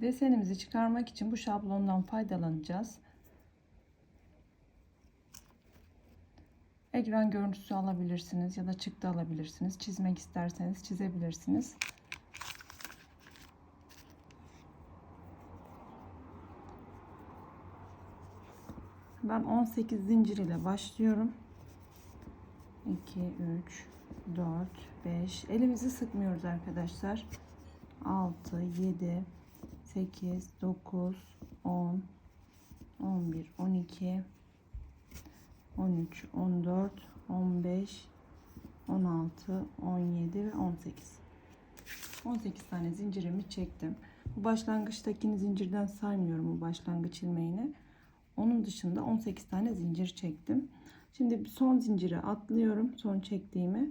Desenimizi çıkarmak için bu şablondan faydalanacağız. Ekran görüntüsü alabilirsiniz ya da çıktı alabilirsiniz. Çizmek isterseniz çizebilirsiniz. Ben 18 zincir ile başlıyorum. 2 3 4 5 elimizi sıkmıyoruz arkadaşlar. 6 7 8 9 10 11 12 13 14 15 16 17 ve 18 18 tane zincirimi çektim. Bu başlangıçtakini zincirden saymıyorum bu başlangıç ilmeğini. Onun dışında 18 tane zincir çektim. Şimdi son zincire atlıyorum. Son çektiğimi.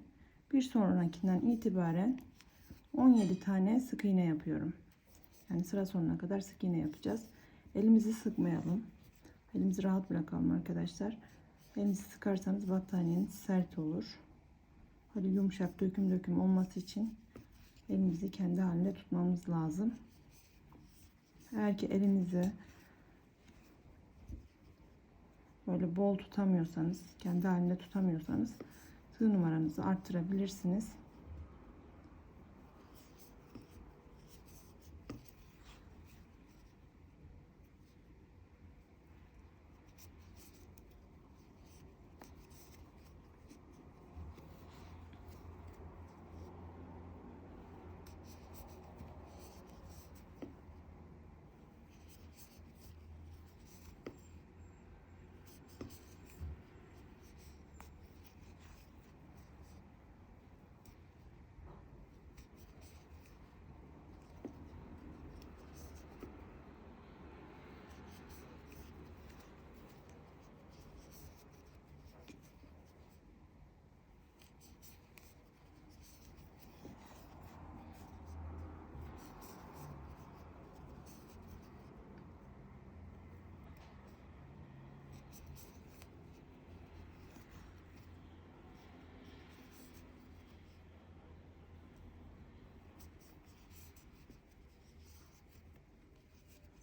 Bir sonrakinden itibaren 17 tane sık iğne yapıyorum. Yani sıra sonuna kadar sık iğne yapacağız. Elimizi sıkmayalım. Elimizi rahat bırakalım arkadaşlar. Elinizi sıkarsanız battaniyeniz sert olur. Hadi yumuşak döküm döküm olması için elimizi kendi halinde tutmamız lazım. Eğer ki elinizi böyle bol tutamıyorsanız, kendi halinde tutamıyorsanız tığ numaranızı arttırabilirsiniz.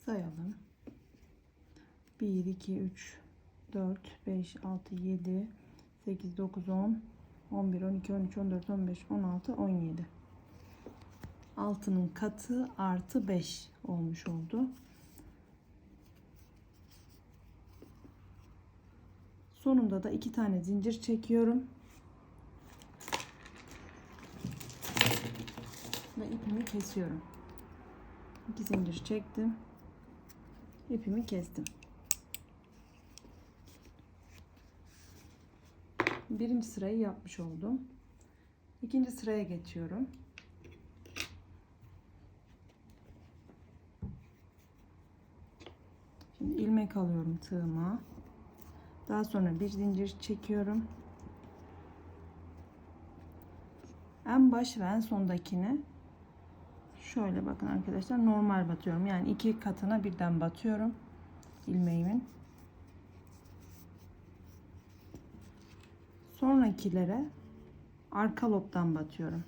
Sayalım. 1 2 3 4 5 6 7 8 9 10 11 12 13 14 15 16 17 altının katı artı 5 olmuş oldu. Sonunda da iki tane zincir çekiyorum. Ve ipimi kesiyorum. İki zincir çektim ipimi kestim. Birinci sırayı yapmış oldum. İkinci sıraya geçiyorum. Şimdi ilmek alıyorum tığıma. Daha sonra bir zincir çekiyorum. En baş ve en sondakini şöyle bakın arkadaşlar normal batıyorum. Yani iki katına birden batıyorum ilmeğimin. Sonrakilere arka lobdan batıyorum.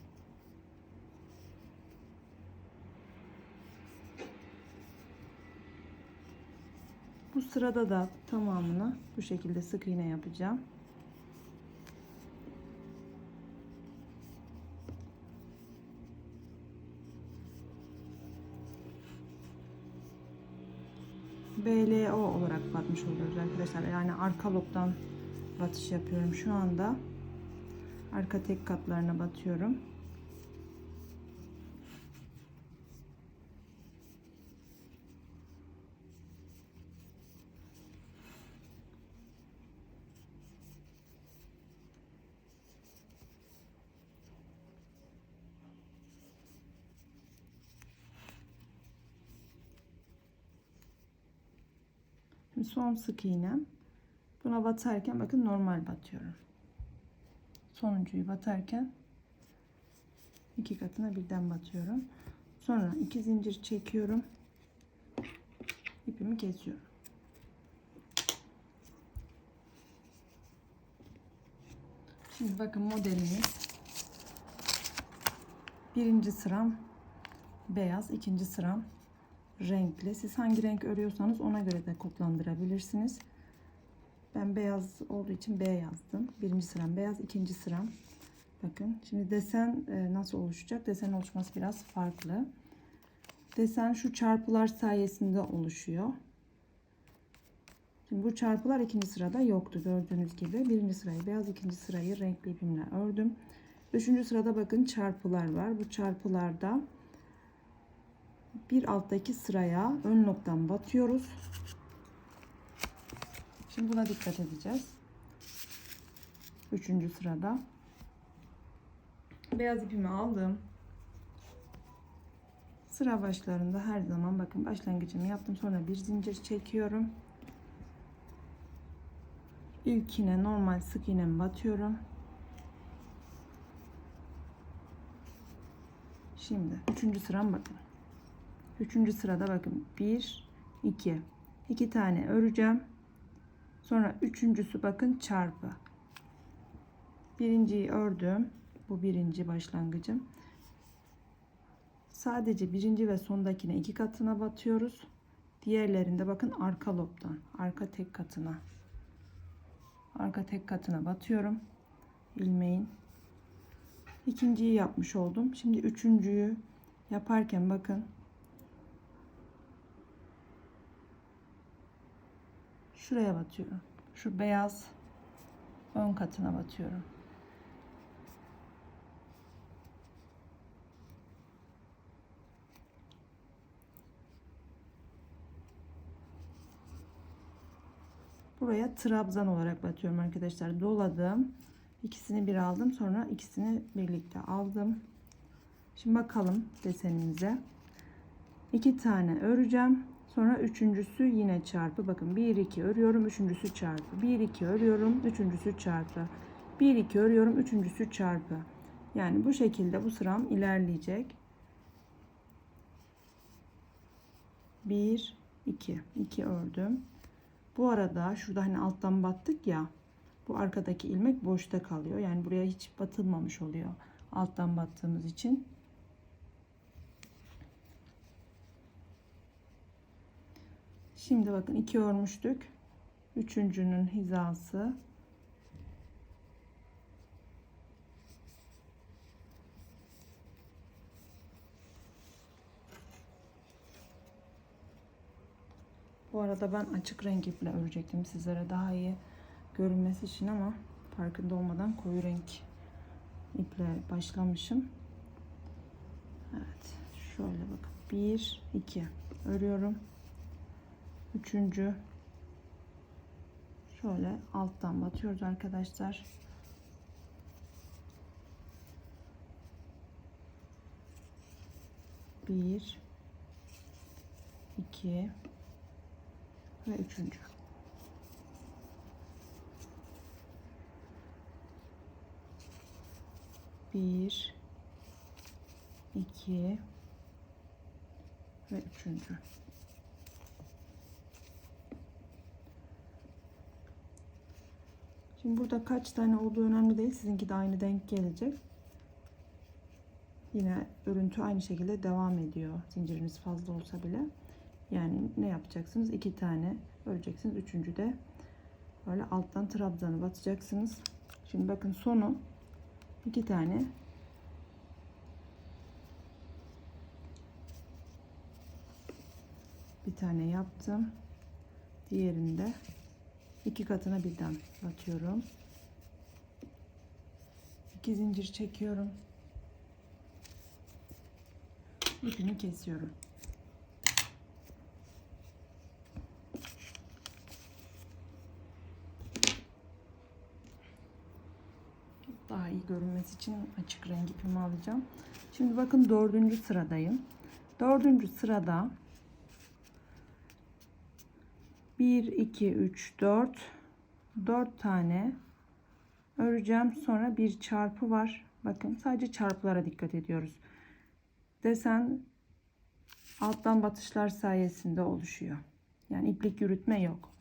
Bu sırada da tamamını bu şekilde sık iğne yapacağım. BLO olarak batmış oluyoruz arkadaşlar. Yani arka lobdan batış yapıyorum şu anda. Arka tek katlarına batıyorum. Son sık iğnem. Buna batarken bakın normal batıyorum. Sonuncuyu batarken iki katına birden batıyorum. Sonra iki zincir çekiyorum. İpimi kesiyorum. Şimdi bakın modelimiz birinci sıram beyaz, ikinci sıram renkli. Siz hangi renk örüyorsanız ona göre de kodlandırabilirsiniz. Ben beyaz olduğu için B yazdım. Birinci sıram beyaz, ikinci sıram. Bakın şimdi desen e, nasıl oluşacak? Desen oluşması biraz farklı. Desen şu çarpılar sayesinde oluşuyor. Şimdi bu çarpılar ikinci sırada yoktu gördüğünüz gibi. Birinci sırayı beyaz, ikinci sırayı renkli ipimle ördüm. Üçüncü sırada bakın çarpılar var. Bu çarpılarda bir alttaki sıraya ön noktadan batıyoruz. Şimdi buna dikkat edeceğiz. Üçüncü sırada. Beyaz ipimi aldım. Sıra başlarında her zaman bakın başlangıcımı yaptım. Sonra bir zincir çekiyorum. İlkine normal sık iğnemi batıyorum. Şimdi üçüncü sıram bakın. Üçüncü sırada bakın bir, iki, iki tane öreceğim. Sonra üçüncüsü bakın çarpı. Birinciyi ördüm. Bu birinci başlangıcım. Sadece birinci ve sondakine iki katına batıyoruz. Diğerlerinde bakın arka lobdan, arka tek katına. Arka tek katına batıyorum. ilmeğin. İkinciyi yapmış oldum. Şimdi üçüncüyü yaparken bakın şuraya batıyorum. Şu beyaz ön katına batıyorum. Buraya trabzan olarak batıyorum arkadaşlar. Doladım. İkisini bir aldım. Sonra ikisini birlikte aldım. Şimdi bakalım desenimize. İki tane öreceğim. Sonra üçüncüsü yine çarpı. Bakın 1 2 örüyorum. Üçüncüsü çarpı. 1 2 örüyorum. Üçüncüsü çarpı. 1 2 örüyorum. Üçüncüsü çarpı. Yani bu şekilde bu sıram ilerleyecek. 1 2 2 ördüm. Bu arada şurada hani alttan battık ya. Bu arkadaki ilmek boşta kalıyor. Yani buraya hiç batılmamış oluyor. Alttan battığımız için. Şimdi bakın iki örmüştük. Üçüncünün hizası. Bu arada ben açık renk iple örecektim sizlere daha iyi görünmesi için ama farkında olmadan koyu renk iple başlamışım. Evet şöyle bakın 1 2 örüyorum. Üçüncü şöyle alttan batıyoruz arkadaşlar. Bir, iki ve üçüncü. Bir, iki ve üçüncü. Şimdi burada kaç tane olduğu önemli değil. Sizinki de aynı denk gelecek. Yine örüntü aynı şekilde devam ediyor. Zinciriniz fazla olsa bile. Yani ne yapacaksınız? İki tane öreceksiniz. Üçüncü de böyle alttan trabzanı batacaksınız. Şimdi bakın sonu iki tane bir tane yaptım. Diğerinde iki katına birden batıyorum. İki zincir çekiyorum. İpimi kesiyorum. Daha iyi görünmesi için açık renk ipimi alacağım. Şimdi bakın dördüncü sıradayım. Dördüncü sırada 1 2 3 4 4 tane öreceğim. Sonra bir çarpı var. Bakın sadece çarpılara dikkat ediyoruz. Desen alttan batışlar sayesinde oluşuyor. Yani iplik yürütme yok.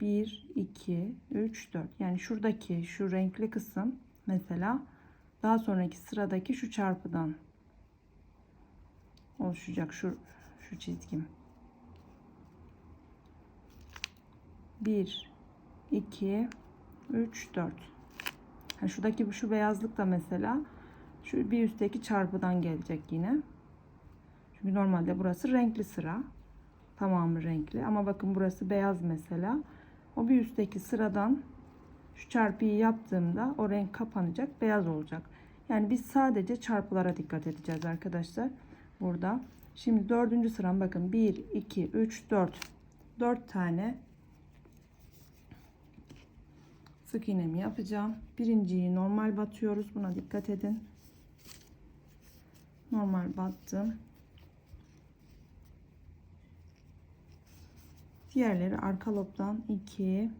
1 2 3 4. Yani şuradaki şu renkli kısım mesela daha sonraki sıradaki şu çarpıdan oluşacak şu şu çizgim. 1 2 3 4 ha, şuradaki şu beyazlık da mesela şu bir üstteki çarpıdan gelecek yine. Çünkü normalde burası renkli sıra. Tamamı renkli ama bakın burası beyaz mesela. O bir üstteki sıradan şu çarpıyı yaptığımda o renk kapanacak, beyaz olacak. Yani biz sadece çarpılara dikkat edeceğiz arkadaşlar. Burada. Şimdi dördüncü sıram bakın 1, 2, 3, 4. 4 tane sık iğnemi yapacağım. Birinciyi normal batıyoruz. Buna dikkat edin. Normal battım. Diğerleri arka lobdan 2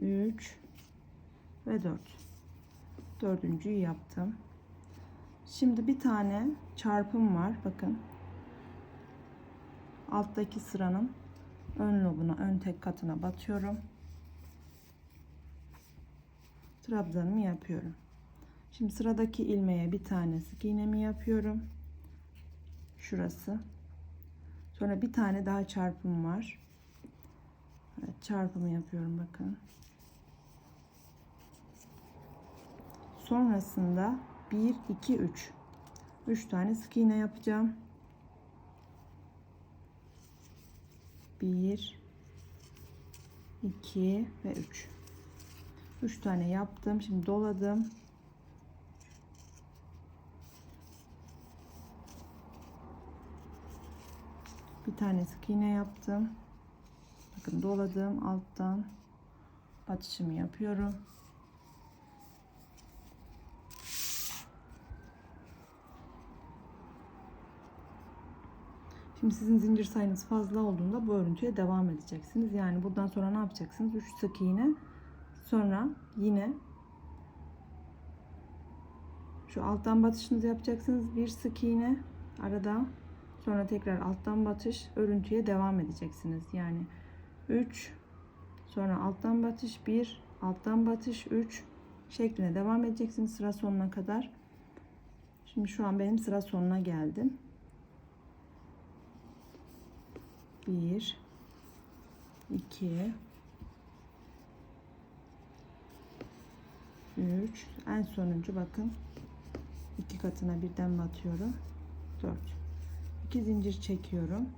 3 ve 4. Dördüncüyü yaptım. Şimdi bir tane çarpım var. Bakın. Alttaki sıranın ön lobuna, ön tek katına batıyorum. Trabzanımı yapıyorum. Şimdi sıradaki ilmeğe bir tane sık iğnemi yapıyorum. Şurası. Sonra bir tane daha çarpım var. Evet, çarpımı yapıyorum bakın. Sonrasında 1 2 3 3 tane sık iğne yapacağım. 1 2 ve 3 3 tane yaptım. Şimdi doladım. Bir tane sık iğne yaptım. Bakın doladım alttan batışımı yapıyorum. Şimdi sizin zincir sayınız fazla olduğunda bu örüntüye devam edeceksiniz. Yani buradan sonra ne yapacaksınız? 3 sık iğne sonra yine şu alttan batışınızı yapacaksınız. Bir sık iğne arada sonra tekrar alttan batış örüntüye devam edeceksiniz. Yani 3 sonra alttan batış 1 alttan batış 3 şeklinde devam edeceksiniz sıra sonuna kadar. Şimdi şu an benim sıra sonuna geldim. 1 2 3 en sonuncu bakın. İki katına birden batıyorum 4 2 zincir çekiyorum.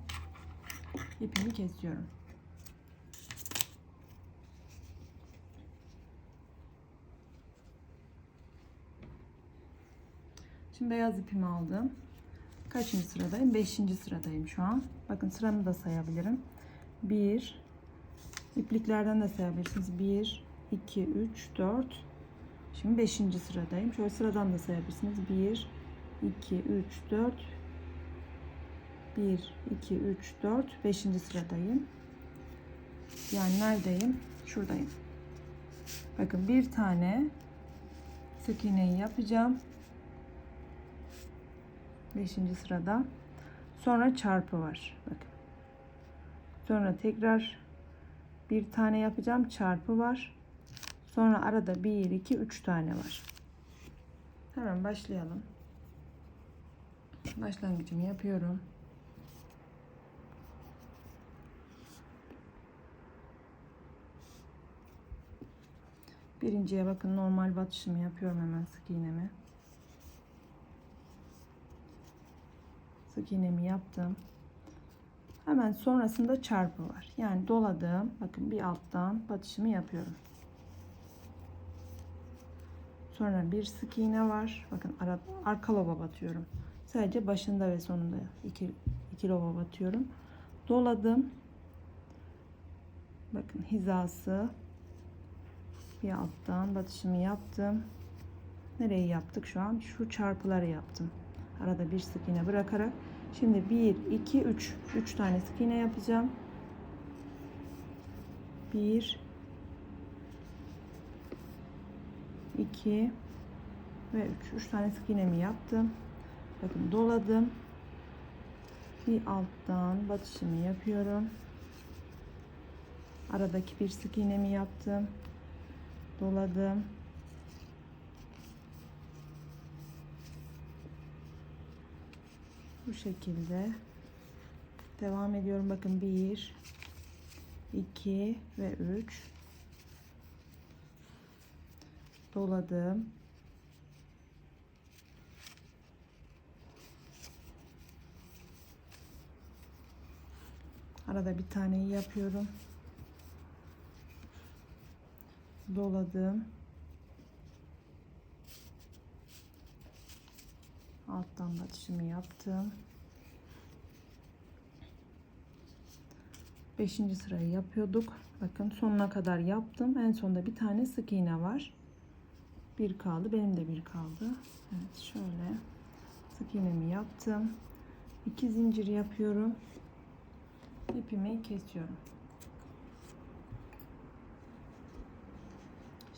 İpimi kesiyorum. Şimdi beyaz ipimi aldım. Kaçıncı sıradayım? 5. sıradayım şu an. Bakın sıramı da sayabilirim. 1 ipliklerden de sayabilirsiniz. 1 2 3 4 Şimdi 5. sıradayım. Şöyle sıradan da sayabilirsiniz. 1, 2, 3, 4, 1, 2, 3, 4, 5. sıradayım. Yani neredeyim? Şuradayım. Bakın bir tane sık iğneyi yapacağım. 5. sırada. Sonra çarpı var. Bakın. Sonra tekrar bir tane yapacağım. Çarpı var. Sonra arada 1, 2, 3 tane var. Hemen başlayalım. Başlangıcımı yapıyorum. Birinciye bakın normal batışımı yapıyorum hemen sık iğnemi. Sık iğnemi yaptım. Hemen sonrasında çarpı var. Yani doladım. Bakın bir alttan batışımı yapıyorum. Sonra bir sık iğne var. Bakın ara, arka loba batıyorum. Sadece başında ve sonunda iki, iki loba batıyorum. Doladım. Bakın hizası bir alttan batışımı yaptım. Nereyi yaptık şu an? Şu çarpıları yaptım. Arada bir sık iğne bırakarak. Şimdi 1, 2, 3. 3 tane sık iğne yapacağım. 1, 2 ve 3. 3 tane sık iğnemi yaptım. Bakın doladım. Bir alttan batışımı yapıyorum. Aradaki bir sık iğnemi yaptım. Doladım. Bu şekilde devam ediyorum. Bakın 1 2 ve 3 doladım. Arada bir taneyi yapıyorum. Doladım. Alttan batışımı yaptım. Beşinci sırayı yapıyorduk. Bakın sonuna kadar yaptım. En sonda bir tane sık iğne var. Bir kaldı. Benim de bir kaldı. Evet şöyle sık iğnemi yaptım. İki zincir yapıyorum. İpimi kesiyorum.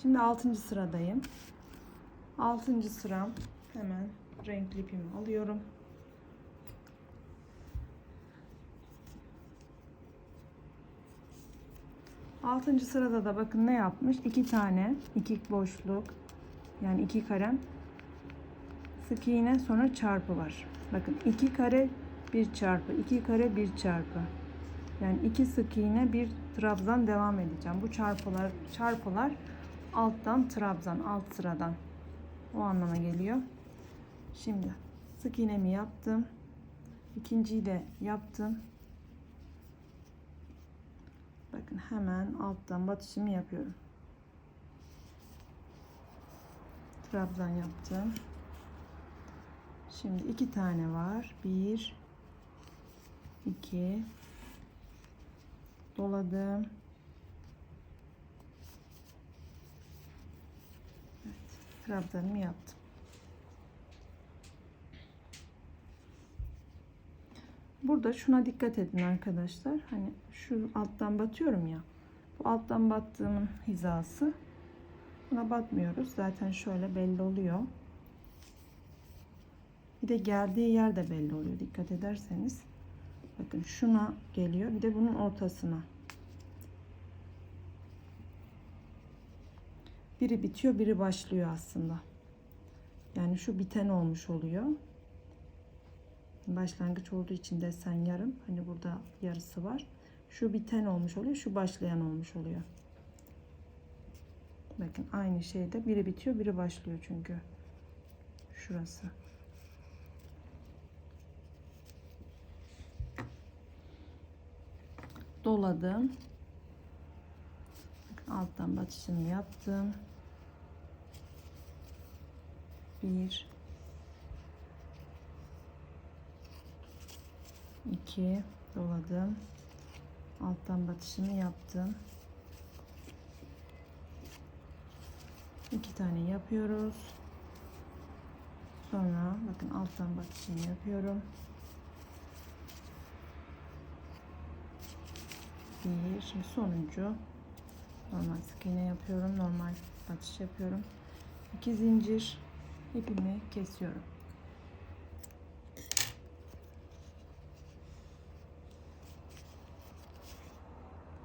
Şimdi 6. sıradayım. 6. sıram hemen renkli ipimi alıyorum. Altıncı sırada da bakın ne yapmış? İki tane, iki boşluk, yani iki karem, sık iğne sonra çarpı var. Bakın iki kare bir çarpı, iki kare bir çarpı. Yani iki sık iğne bir trabzan devam edeceğim. Bu çarpılar çarpılar alttan trabzan alt sıradan o anlama geliyor. Şimdi sık iğnemi yaptım. İkinciyi de yaptım. Bakın hemen alttan batışımı yapıyorum. Trabzan yaptım. Şimdi iki tane var. Bir, iki, doladım. Evet, trabzanımı yaptım. Burada şuna dikkat edin arkadaşlar. Hani şu alttan batıyorum ya. Bu alttan battığımın hizası. Buna batmıyoruz. Zaten şöyle belli oluyor. Bir de geldiği yer de belli oluyor. Dikkat ederseniz. Bakın şuna geliyor. Bir de bunun ortasına. Biri bitiyor, biri başlıyor aslında. Yani şu biten olmuş oluyor. Başlangıç olduğu için desen yarım. Hani burada yarısı var. Şu biten olmuş oluyor, şu başlayan olmuş oluyor. Bakın aynı şeyde biri bitiyor, biri başlıyor çünkü. Şurası. Doladım. Alttan batışını yaptım. Bir, 2 doladım. Alttan batışını yaptım. İki tane yapıyoruz. Sonra bakın alttan batışını yapıyorum. Bir, şimdi sonuncu normal sık iğne yapıyorum. Normal batış yapıyorum. İki zincir ipimi kesiyorum.